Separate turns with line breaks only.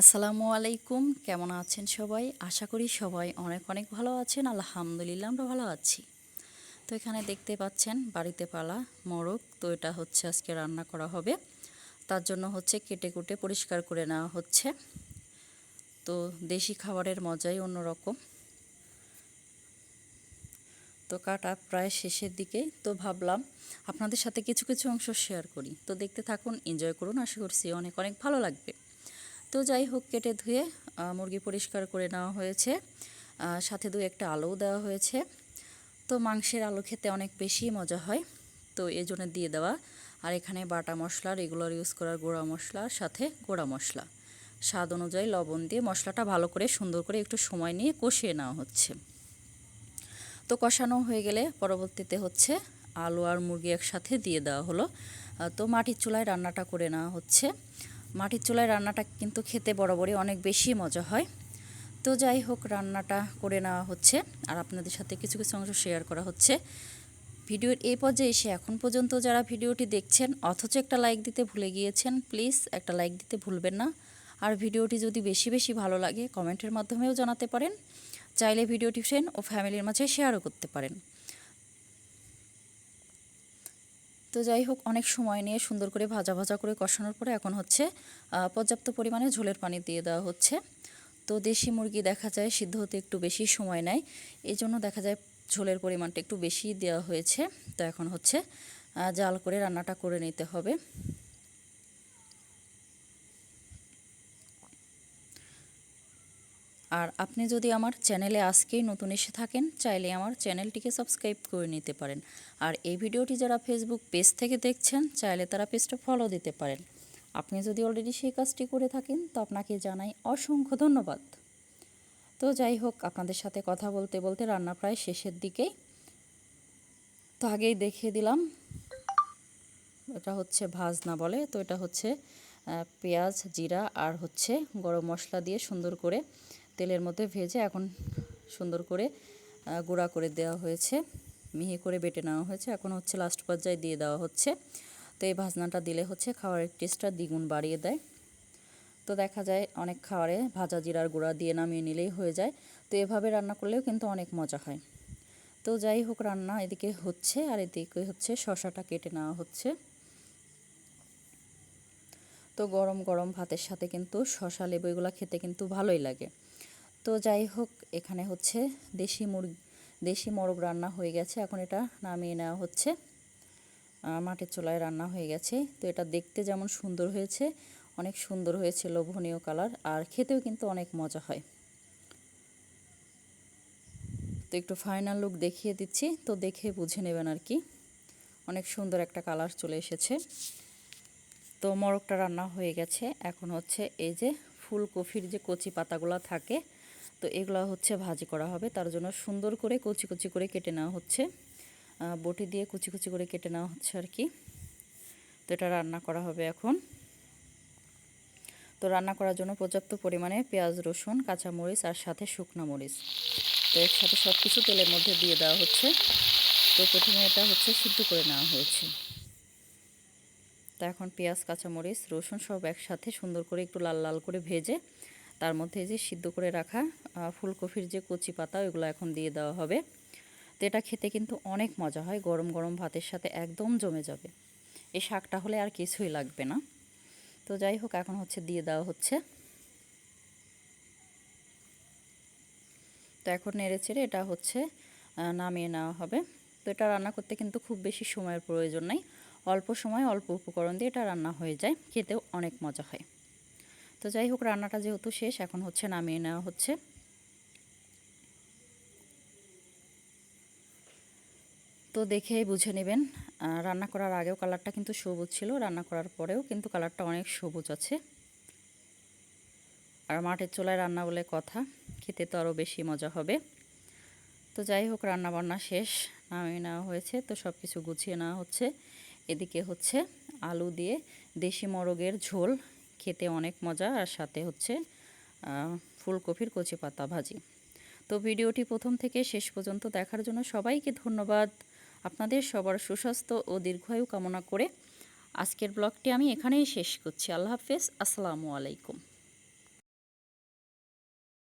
আসসালামু আলাইকুম, কেমন আছেন সবাই? আশা করি সবাই অনেক অনেক ভালো আছেন, আলহামদুলিল্লাহ আমরা ভালো আছি। তো এখানে দেখতে পাচ্ছেন বাড়িতে পালা, মোরগ, তো এটা হচ্ছে আজকে রান্না করা হবে। তার জন্য হচ্ছে কেটে কুটে পরিষ্কার করে নেওয়া হচ্ছে। তো দেশি খাবারের মজাই অন্যরকম। তো কাটা প্রায় শেষের দিকে, তো ভাবলাম আপনাদের সাথে কিছু কিছু অংশ শেয়ার করি। তো দেখতে থাকুন, এনজয় করুন, আশা করছি অনেক অনেক ভালো লাগবে। তো যাই হোক, কেটে ধুয়ে মুরগি পরিষ্কার করে নেওয়া হয়েছে। সাথে দু একটা আলুও দেওয়া হয়েছে। তো মাংসের আলু খেতে অনেক বেশি মজা হয়, তো এই জন্য দিয়ে দেওয়া। আর এখানে বাটা মশলা রেগুলার ইউজ করার গোড়া মশলার সাথে গোড়া মশলা। স্বাদ অনুযায়ী লবণ দিয়ে মশলাটা ভালো করে, সুন্দর করে একটু সময় নিয়ে কষিয়ে নেওয়া হচ্ছে। তো কষানো হয়ে গেলে পরবর্তীতে হচ্ছে আলু আর মুরগি একসাথে দিয়ে দেওয়া হলো। তো মাটির চুলায় রান্নাটা করে নেওয়া হচ্ছে। মাটির চুলায় রান্নাটা কিন্তু খেতে বরাবরই অনেক বেশি মজা হয়। তো যাই হোক, রান্নাটা করে নেওয়া হচ্ছে আর আপনাদের সাথে কিছু কিছু অংশ শেয়ার করা হচ্ছে। ভিডিওর এই পর্যায়ে এসে এখন পর্যন্ত যারা ভিডিওটি দেখছেন, অথচ একটা লাইক দিতে ভুলে গিয়েছেন প্লিজ একটা লাইক দিতে ভুলবেন না। আর ভিডিওটি যদি বেশি বেশি ভালো লাগে কমেন্টের মাধ্যমেও জানাতে পারেন। চাইলে ভিডিওটি ফ্রেন্ড ও ফ্যামিলির মাঝে শেয়ারও করতে পারেন। তো যাই হোক, অনেক সময় নিয়ে সুন্দর করে ভাজা ভাজা করে কষানোর পরে এখন হচ্ছে পর্যাপ্ত পরিমাণে ঝোলের পানি দিয়ে দেওয়া হচ্ছে। তো দেশি মুরগি দেখা যায় সিদ্ধ হতে একটু বেশি সময় নেয় এই জন্য দেখা যায় ঝোলের পরিমাণটা একটু বেশি দেওয়া হয়েছে। তো এখন হচ্ছে জাল করে রান্নাটা করে নিতে হবে। আর আপনি যদি আমার চ্যানেলে আজকেই নতুন এসে থাকেন, চাইলে আমার চ্যানেলটিকে সাবস্ক্রাইব করে নিতে পারেন। আর এই ভিডিওটি যারা ফেসবুক পেজ থেকে দেখছেন, চাইলে তারা পেজটা ফলো দিতে পারেন। আপনি যদি অলরেডি সেই কাজটি করে থাকেন, তো আপনাকে জানাই অসংখ্য ধন্যবাদ। তো যাই হোক, আপনাদের সাথে কথা বলতে বলতে রান্না প্রায় শেষের দিকেই তো আগেই দেখিয়ে দিলাম। এটা হচ্ছে ভাজনা বলে, তো এটা হচ্ছে পেঁয়াজ, জিরা আর হচ্ছে গরম মশলা দিয়ে সুন্দর করে তেলের মধ্যে ভেজে এখন সুন্দর করে গুঁড়া করে দেওয়া হয়েছে। মিহি করে বেটে নেওয়া হয়েছে। এখন হচ্ছে লাস্ট পর্যায়ে দিয়ে দেওয়া হচ্ছে। তো এই ভাজনাটা দিলে হচ্ছে খাওয়ারের টেস্টটা দ্বিগুণ বাড়িয়ে দেয়। তো দেখা যায় অনেক খাওয়ারে ভাজা জিরার গুঁড়া দিয়ে নামিয়ে নিলেই হয়ে যায়। তো এভাবে রান্না করলেও কিন্তু অনেক মজা হয়। তো যাই হোক, রান্না এদিকে হচ্ছে আর এদিকে হচ্ছে শশাটা কেটে নেওয়া হচ্ছে। তো গরম গরম ভাতের সাথে কিন্তু শশা লেবু এগুলো খেতে কিন্তু ভালোই লাগে। তো যাই হোক, এখানে হচ্ছে দেশি মুরগি, দেশি মোরগ রান্না হয়ে গেছে। এখন এটা নামিয়ে নেওয়া হচ্ছে। মাটির চোলায় রান্না হয়ে গেছে। তো এটা দেখতে যেমন সুন্দর হয়েছে, অনেক সুন্দর হয়েছে লোভনীয় কালার, আর খেতেও কিন্তু অনেক মজা হয়। তো একটু ফাইনাল লুক দেখিয়ে দিচ্ছি। তো দেখে বুঝে নেবেন আর কি। অনেক সুন্দর একটা কালার চলে এসেছে। তো মোরগটা রান্না হয়ে গেছে। এখন হচ্ছে এই যে ফুলকপির যে কচি পাতাগুলো থাকে তো এগুলো হচ্ছে ভাজি করা হবে। তার জন্য সুন্দর করে কুচি কুচি করে কেটে নেওয়া হচ্ছে। বটি দিয়ে কুচি কুচি করে কেটে নেওয়া হচ্ছে আর কি। তো এটা রান্না করা হবে এখন। তো রান্না করার জন্য পর্যাপ্ত পরিমাণে পেঁয়াজ, রসুন, কাঁচামরিচ আর সাথে শুকনো মরিচ। তো এর সাথে সব কিছু তেলের মধ্যে দিয়ে দেওয়া হচ্ছে। তো প্রথমে এটা হচ্ছে সিদ্ধ করে নেওয়া হয়েছে। তো এখন পেঁয়াজ, কাঁচামরিচ, রসুন সব একসাথে সুন্দর করে একটু লাল লাল করে ভেজে তার মধ্যে যে সিদ্ধ করে রাখা ফুলকপির যে কচি পাতা, ওইগুলো এখন দিয়ে দেওয়া হবে। তো এটা খেতে কিন্তু অনেক মজা হয়, গরম গরম ভাতের সাথে একদম জমে যাবে। এই শাকটা হলে আর কিছুই লাগবে না। তো যাই হোক, এখন হচ্ছে দিয়ে দেওয়া হচ্ছে। তো এখন নেড়ে চেড়ে এটা হচ্ছে নামিয়ে নেওয়া হবে। তো এটা রান্না করতে কিন্তু খুব বেশি সময়ের প্রয়োজন নাই। অল্প সময়, অল্প উপকরণ দিয়ে এটা রান্না হয়ে যায়। খেতেও অনেক মজা হয়। তো যাই হোক, রান্নাটা যেহেতু শেষ, এখন হচ্ছে নামিয়ে নেওয়া হচ্ছে। তো দেখে বুঝে নেবেন রান্না করার আগেও কালারটা কিন্তু সবুজ ছিল, রান্না করার পরেও কিন্তু কালারটা অনেক সবুজ আছে। আর মাটির চোলায় রান্না বলে কথা, খেতে তো আরও বেশি মজা হবে। তো যাই হোক রান্না বান্না শেষ, নামিয়ে নেওয়া হয়েছে, তো সব কিছু গুছিয়ে নেওয়া হচ্ছে। এদিকে হচ্ছে আলু দিয়ে দেশি মরগের ঝোল খেতে অনেক মজা, আর সাথে হচ্ছে ফুলকপির কচি পাতা ভাজি। তো ভিডিওটি প্রথম থেকে শেষ পর্যন্ত দেখার জন্য সবাইকে ধন্যবাদ। আপনাদের সবার সুস্বাস্থ্য ও দীর্ঘায়ু কামনা করে আজকের ব্লগটি আমি এখানেই শেষ করছি। আল্লাহ হাফেজ। আসসালামু আলাইকুম।